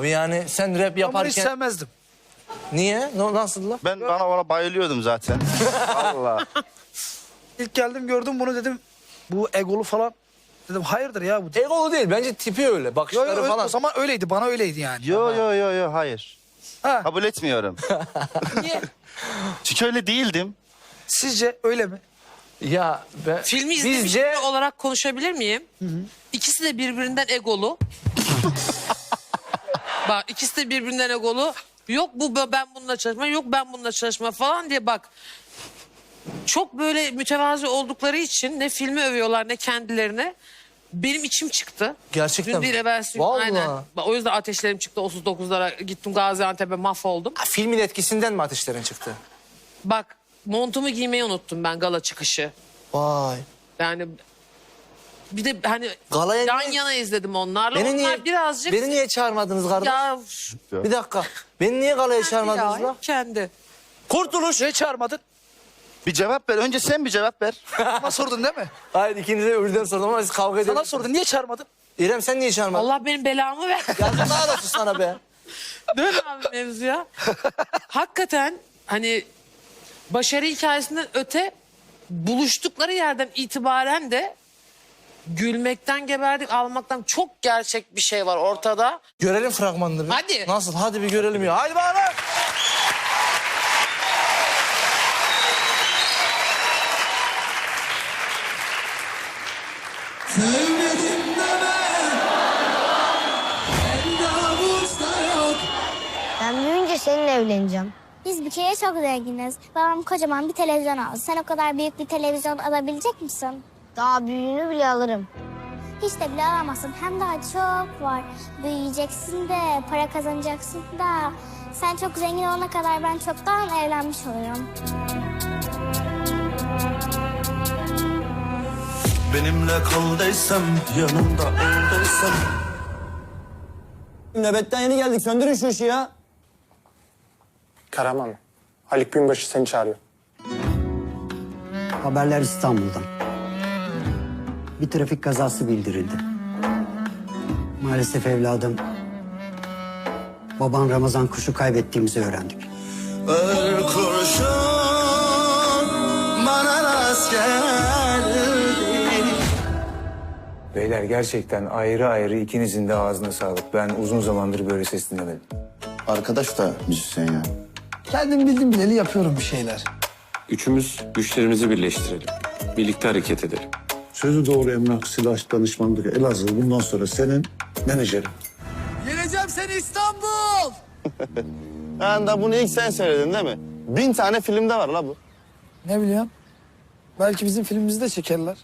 Abi yani sen rap Ben bunu hiç yaparken... sevmezdim. Niye? No, nasıl la? Ben bana ona bayılıyordum zaten. Allah. İlk geldim gördüm bunu dedim. Bu egolu falan. Dedim hayırdır ya bu. Egolu değil. Bence tipi öyle. Yo, Bakışları yo, falan. O zaman öyleydi bana öyleydi yani. Yo yo yo yo hayır. Ha, Kabul etmiyorum. niye? Çünkü öyle değildim. Sizce öyle mi? Ya ben... Filmi izlemiş Bizce... biri olarak konuşabilir miyim? İkisi de birbirinden egolu. bak ikisi de birbirinden egolu. Yok bu ben bununla çalışma, yok ben bununla çalışma falan diye bak. Çok böyle mütevazi oldukları için ne filmi övüyorlar ne kendilerine. Benim içim çıktı. Gerçekten Dün mi? değil evvelsi gün Vallahi. aynen. Bak, O yüzden ateşlerim çıktı 39'lara gittim Gaziantep'e mahvoldum. Ha, filmin etkisinden mi ateşlerin çıktı? Bak montumu giymeyi unuttum ben gala çıkışı. Vay. Yani bir de hani Galaya yan niye- yana izledim onlarla. Beni Onlar niye, birazcık beni niye çağırmadınız kardeş? ya Bir dakika. Beni niye galaya çağırmadınız ya, la? kendi. Kurtuluş. Niye çağırmadın? Bir cevap ver. Önce sen bir cevap ver. Bana sordun değil mi? Hayır ikinize birden sordum ama siz kavga Sana ediyorsunuz. sordum niye çağırmadın? İrem sen niye çağırmadın? Allah benim belamı ver. Yazıklar olsun sana be. Dön abi mevzuya. Hakikaten hani başarı hikayesinden öte buluştukları yerden itibaren de gülmekten geberdik almaktan çok gerçek bir şey var ortada. Görelim fragmanını bir. Hadi. Nasıl? Hadi bir görelim ya. Hadi bakalım. Ben büyüyünce seninle evleneceğim. Biz bir kere çok zenginiz. Babam kocaman bir televizyon aldı. Sen o kadar büyük bir televizyon alabilecek misin? Daha büyüğünü bile alırım. Hiç de bile alamazsın. Hem daha çok var. Büyüyeceksin de, para kazanacaksın da. Sen çok zengin olana kadar ben çoktan evlenmiş olurum. Benimle kal desem yanımda ol desem Nöbetten yeni geldik. Söndürün şu ışığı ya. Karaman. Haluk Binbaşı seni çağırıyor. Haberler İstanbul'dan. Bir trafik kazası bildirildi. Maalesef evladım. Baban Ramazan Kuş'u kaybettiğimizi öğrendik. Ver kurşun bana rast geldi Beyler gerçekten ayrı ayrı ikinizin de ağzına sağlık. Ben uzun zamandır böyle ses dinlemedim. Arkadaş da müzisyen ya. Kendim bildim bileli yapıyorum bir şeyler. Üçümüz güçlerimizi birleştirelim. Birlikte hareket edelim. Sözü doğru emlak silah danışmanlık Elazığ bundan sonra senin menajerin. Geleceğim seni İstanbul. Yani da bunu ilk sen söyledin değil mi? Bin tane filmde var la bu. Ne biliyorum? Belki bizim filmimizi de çekerler.